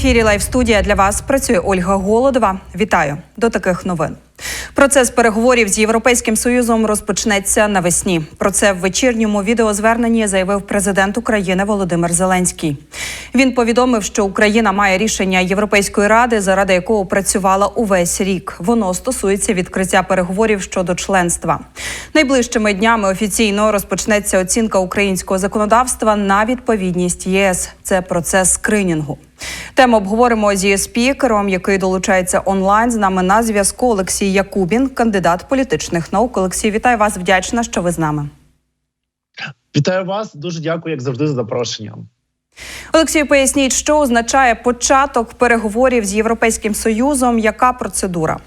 Ефірі Лайв студія для вас працює Ольга Голодова. Вітаю до таких новин. Процес переговорів з європейським союзом розпочнеться навесні. Про це в вечірньому відеозверненні заявив президент України Володимир Зеленський. Він повідомив, що Україна має рішення Європейської ради, заради якого працювала увесь рік. Воно стосується відкриття переговорів щодо членства. Найближчими днями офіційно розпочнеться оцінка українського законодавства на відповідність ЄС. Це процес скринінгу. Тему обговоримо зі спікером, який долучається онлайн. З нами на зв'язку Олексій Якубін, кандидат політичних наук. Олексій, вітаю вас. Вдячна, що ви з нами. Вітаю вас. Дуже дякую, як завжди, за запрошення. Олексію, поясніть, що означає початок переговорів з європейським союзом. Яка процедура?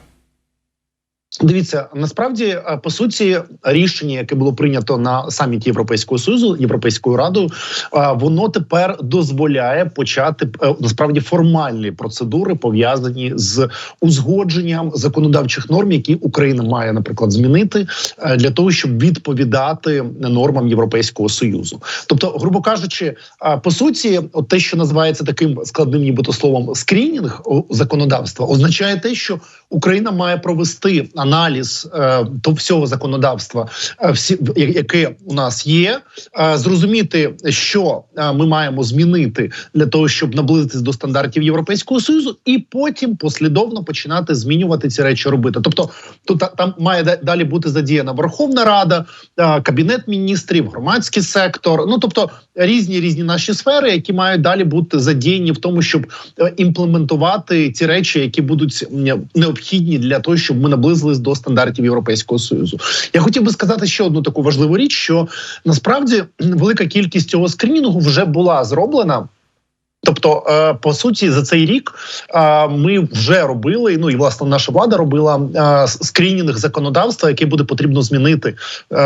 Дивіться, насправді е, по суті, рішення, яке було прийнято на саміті Європейського союзу Європейською радою, е, воно тепер дозволяє почати е, насправді формальні процедури пов'язані з узгодженням законодавчих норм, які Україна має, наприклад, змінити для того, щоб відповідати нормам Європейського союзу. Тобто, грубо кажучи, по суті, от те, що називається таким складним, нібито словом скрінінг законодавства, означає те, що Україна має провести аналіз е, всього законодавства, е, всі яке у нас є, е, зрозуміти, що е, ми маємо змінити для того, щоб наблизитись до стандартів Європейського союзу, і потім послідовно починати змінювати ці речі робити. Тобто, тут там має далі бути задіяна Верховна Рада, е, кабінет міністрів, громадський сектор. Ну тобто різні різні наші сфери, які мають далі бути задіяні в тому, щоб імплементувати ці речі, які будуть необхідні для того, щоб ми наблизились до стандартів Європейського союзу. Я хотів би сказати ще одну таку важливу річ: що насправді велика кількість цього скринінгу вже була зроблена. Тобто, е, по суті, за цей рік е, ми вже робили. Ну і власне наша влада робила е, скринінг законодавства, яке буде потрібно змінити,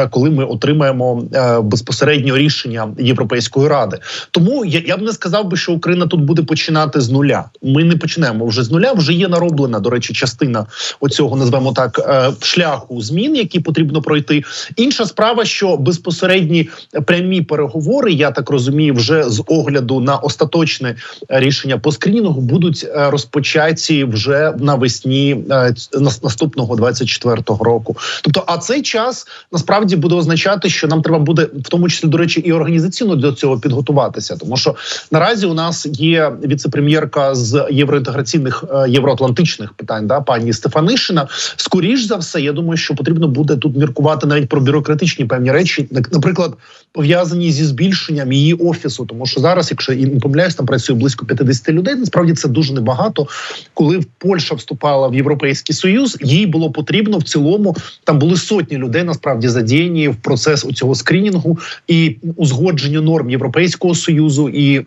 коли ми отримаємо безпосередньо рішення Європейської ради. Тому я, б не сказав би, що Україна тут буде починати з нуля. Ми не почнемо вже з нуля. Вже є нароблена до речі, частина оцього назвемо так шляху змін, які потрібно пройти. Інша справа, що безпосередні прямі переговори, я так розумію, вже з огляду на остаточне остаточне рішення по скрінінгу будуть е, розпочаті вже навесні е, наступного 24-го року. Тобто, а цей час насправді буде означати, що нам треба буде в тому числі до речі і організаційно до цього підготуватися, тому що наразі у нас є віцепрем'єрка з євроінтеграційних е, євроатлантичних питань, да пані Стефанишина. Скоріш за все, я думаю, що потрібно буде тут міркувати навіть про бюрократичні певні речі, наприклад, пов'язані зі збільшенням її офісу, тому що зараз, якщо і не помиляюсь, там працює близько 50 людей. Насправді це дуже небагато. Коли Польща вступала в Європейський Союз, їй було потрібно в цілому. Там були сотні людей насправді задіяні в процес у цього скринінгу і узгодження норм Європейського союзу і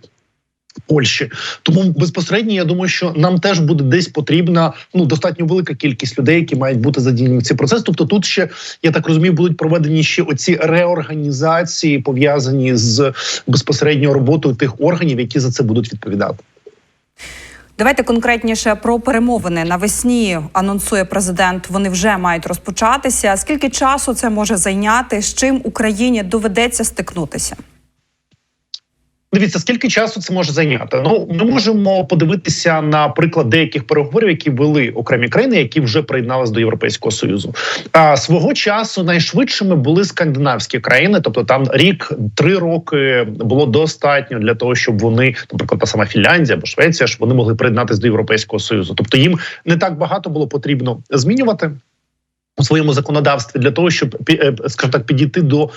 Польщі. Тому безпосередньо я думаю, що нам теж буде десь потрібна ну достатньо велика кількість людей, які мають бути задіяні в цей процес. Тобто, тут ще я так розумію, будуть проведені ще оці реорганізації пов'язані з безпосередньо роботою тих органів, які за це будуть відповідати. Давайте конкретніше про перемовини навесні анонсує президент. Вони вже мають розпочатися. Скільки часу це може зайняти? З чим Україні доведеться стикнутися? Дивіться, скільки часу це може зайняти? Ну ми можемо подивитися на приклад деяких переговорів, які вели окремі країни, які вже приєдналися до Європейського союзу. А свого часу найшвидшими були скандинавські країни, тобто там рік три роки було достатньо для того, щоб вони, наприклад, та сама Фінляндія або Швеція, щоб вони могли приєднатися до Європейського союзу. Тобто їм не так багато було потрібно змінювати у своєму законодавстві для того, щоб е, скажімо так підійти до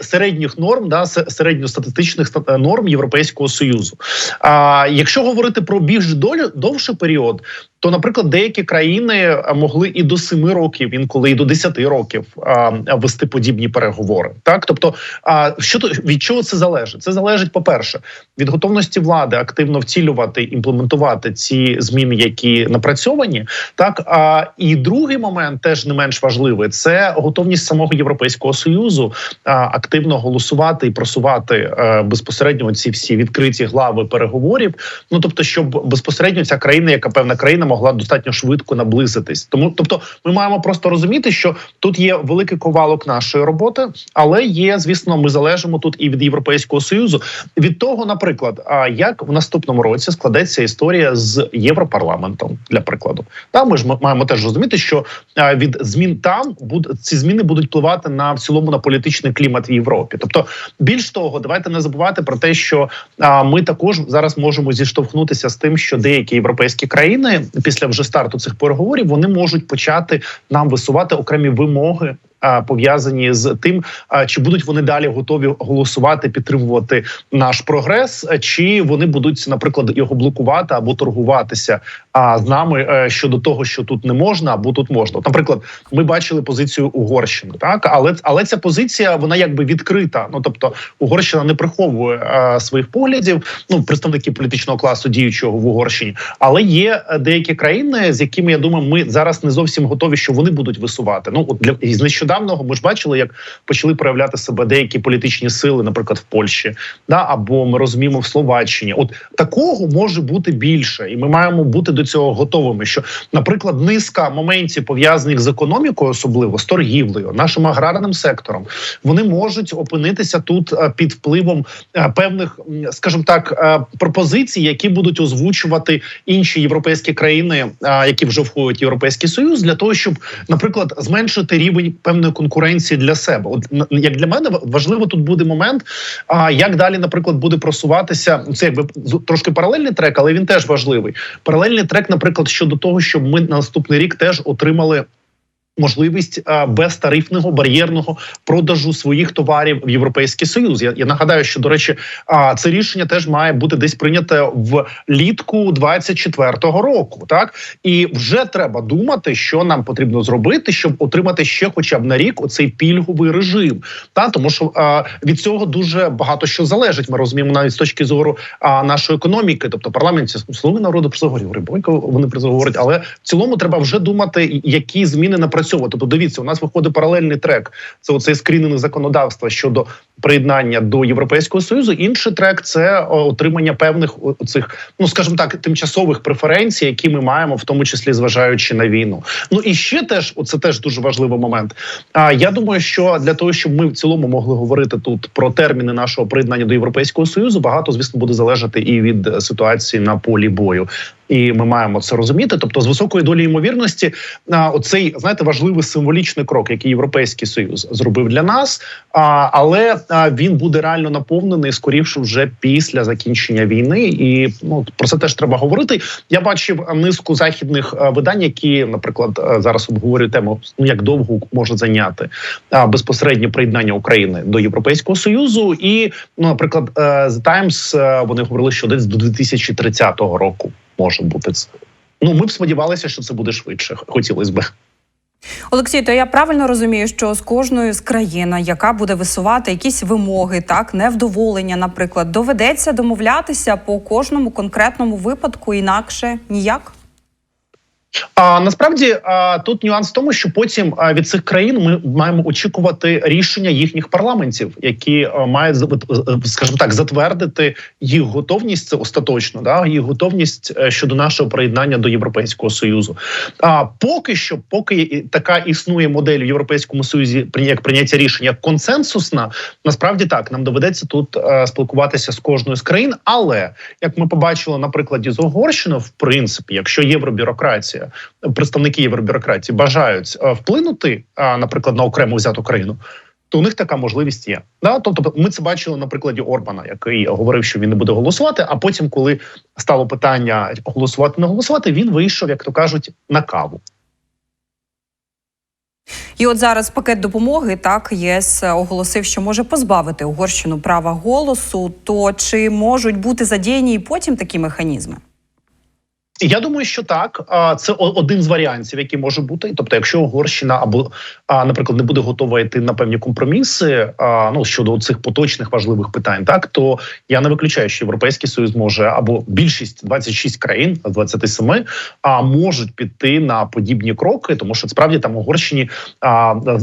середніх норм, да середньостатистичних е, норм Європейського союзу. А якщо говорити про більш довший період, то, наприклад, деякі країни е, могли і до 7 років, інколи і до 10 років а, вести подібні переговори. Так, тобто, а що то від чого це залежить? Це залежить, по перше, від готовності влади активно втілювати імплементувати ці зміни, які напрацьовані, так а і другий момент теж не менш важливий це готовність самого європейського союзу а, активно голосувати і просувати а, е, безпосередньо ці всі відкриті глави переговорів. Ну тобто, щоб безпосередньо ця країна, яка певна країна могла достатньо швидко наблизитись. Тому, тобто, ми маємо просто розуміти, що тут є великий ковалок нашої роботи, але є, звісно, ми залежимо тут і від Європейського союзу. Від того, наприклад, а як в наступному році складеться історія з Європарламентом, для прикладу, та ми ж маємо теж розуміти, що від змін там ці зміни будуть впливати на в цілому на політичний клімат в Європі. Тобто, більш того, давайте не забувати про те, що ми також зараз можемо зіштовхнутися з тим, що деякі європейські країни після вже старту цих переговорів вони можуть почати нам висувати окремі вимоги. Пов'язані з тим, чи будуть вони далі готові голосувати, підтримувати наш прогрес, чи вони будуть, наприклад, його блокувати або торгуватися з нами е, щодо того, що тут не можна, або тут можна. Наприклад, ми бачили позицію Угорщини, так але але ця позиція вона якби відкрита. Ну тобто, Угорщина не приховує своїх поглядів. Ну представники політичного класу діючого в Угорщині, але є е, деякі країни, з якими я думаю, ми зараз не зовсім готові, що вони будуть висувати. Ну от для із нещодавнього ми ж бачили, як почали проявляти себе деякі політичні сили, наприклад, в Польщі, да або ми розуміємо в Словаччині. От такого може бути більше, і ми маємо бути до цього готовими. Що, наприклад, низка моментів пов'язаних з економікою, особливо з торгівлею, нашим аграрним сектором, вони можуть опинитися тут е, під впливом е, певних, скажімо так, е, пропозицій, які будуть озвучувати інші європейські країни, які вже входять в європейський союз, для того, щоб, наприклад, зменшити рівень певної конкуренції для себе. От як для мене важливо тут буде момент, а як далі, наприклад, буде просуватися це, якби трошки паралельний трек, але він теж важливий. Паралельний трек, наприклад, щодо того, щоб ми на наступний рік теж отримали. Можливість безтарифного бар'єрного продажу своїх товарів в європейський союз. Я, я нагадаю, що до речі, це рішення теж має бути десь прийняте в літку 24-го року. Так і вже треба думати, що нам потрібно зробити, щоб отримати ще, хоча б на рік, оцей пільговий режим. Та тому, що від цього дуже багато що залежить. Ми розуміємо навіть з точки зору нашої економіки, тобто парламенті слуги народу про це говорив Рибойко. Вони про це говорять, але в цілому треба вже думати, які зміни напрацьовувати. Тобто, дивіться, у нас виходить паралельний трек. Це оцей скрінене законодавства щодо приєднання до європейського союзу. Інший трек це отримання певних цих, ну скажімо так, тимчасових преференцій, які ми маємо, в тому числі зважаючи на війну. Ну і ще теж, оце теж дуже важливий момент. А я думаю, що для того, щоб ми в цілому могли говорити тут про терміни нашого приєднання до європейського союзу, багато звісно буде залежати і від е, ситуації на полі бою. І ми маємо це розуміти. Тобто, з високої долі ймовірності, оцей знаєте важливий символічний крок, який європейський союз зробив для нас. Але він буде реально наповнений скоріше вже після закінчення війни. І ну про це теж треба говорити. Я бачив низку західних видань, які, наприклад, зараз обговорюють тему, ну як довго може зайняти а, безпосередньо приєднання України до Європейського союзу. І ну, наприклад, е, The Times, е, вони говорили, що десь до 2030 року може бути це. Ну, ми б сподівалися, що це буде швидше. Хотілося б. Олексій, то я правильно розумію, що з кожною з країн, яка буде висувати якісь вимоги, так невдоволення, наприклад, доведеться домовлятися по кожному конкретному випадку, інакше ніяк. А насправді а, тут нюанс в тому, що потім а, від цих країн ми маємо очікувати рішення їхніх парламентів, які а, мають скажімо так затвердити їх готовність це остаточно, да їх готовність е, щодо нашого приєднання до європейського союзу. А поки що, поки така існує модель в європейському союзі, як прийняття рішення консенсусна, насправді так нам доведеться тут е, спілкуватися з кожною з країн. Але як ми побачили на прикладі з Угорщини, в принципі, якщо євробюрократія, представники євробюрократії бажають е, вплинути, наприклад, на окрему взяту країну. То у них така можливість є. Да? Тобто, ми це бачили на прикладі Орбана, який говорив, що він не буде голосувати. А потім, коли стало питання голосувати не голосувати, він вийшов, як то кажуть, на каву. І от зараз пакет допомоги так ЄС оголосив, що може позбавити Угорщину права голосу. То чи можуть бути задіяні і потім такі механізми? Я думаю, що так. Це один з варіантів, який може бути. Тобто, якщо Угорщина або, наприклад, не буде готова йти на певні компроміси, ну щодо цих поточних важливих питань, так то я не виключаю, що європейський союз може або більшість 26 країн з 27, а можуть піти на подібні кроки, тому що справді там Угорщині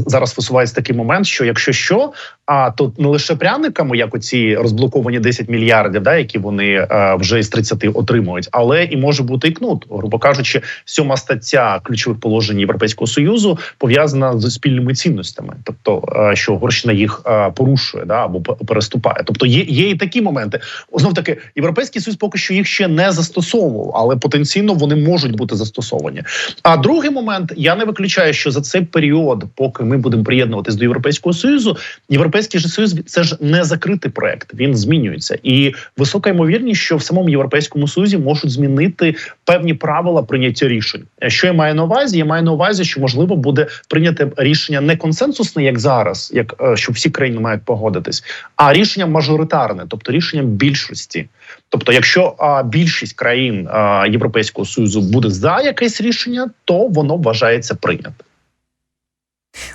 зараз висувається такий момент, що якщо що. А тут не лише пряниками, як оці розблоковані 10 мільярдів, да, які вони е, вже із 30 отримують, але і може бути і кнут, грубо кажучи, сьома стаття ключових положень Європейського союзу пов'язана з спільними цінностями, тобто е, що Угорщина їх е, порушує да або пе- переступає. Тобто є, є і такі моменти. Знов таки, європейський союз поки що їх ще не застосовував, але потенційно вони можуть бути застосовані. А другий момент я не виключаю, що за цей період, поки ми будемо приєднуватись до європейського союзу, європейський же союз це ж не закритий проект. Він змінюється, і висока ймовірність, що в самому європейському союзі можуть змінити певні правила прийняття рішень. Е, Що я маю на увазі? Я маю на увазі, що можливо буде прийняте рішення не консенсусне, як зараз, як е, що всі країни мають погодитись, а рішення мажоритарне, тобто рішенням більшості. Тобто, якщо а, більшість країн а, Європейського союзу буде за якесь рішення, то воно вважається прийнятим.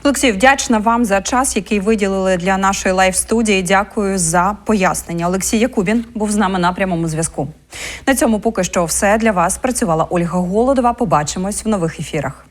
Олексій, вдячна вам за час, який виділили для нашої лайв студії. Дякую за пояснення. Олексій Якубін був з нами на прямому зв'язку. На цьому поки що все для вас. Працювала Ольга Голодова. Побачимось в нових ефірах.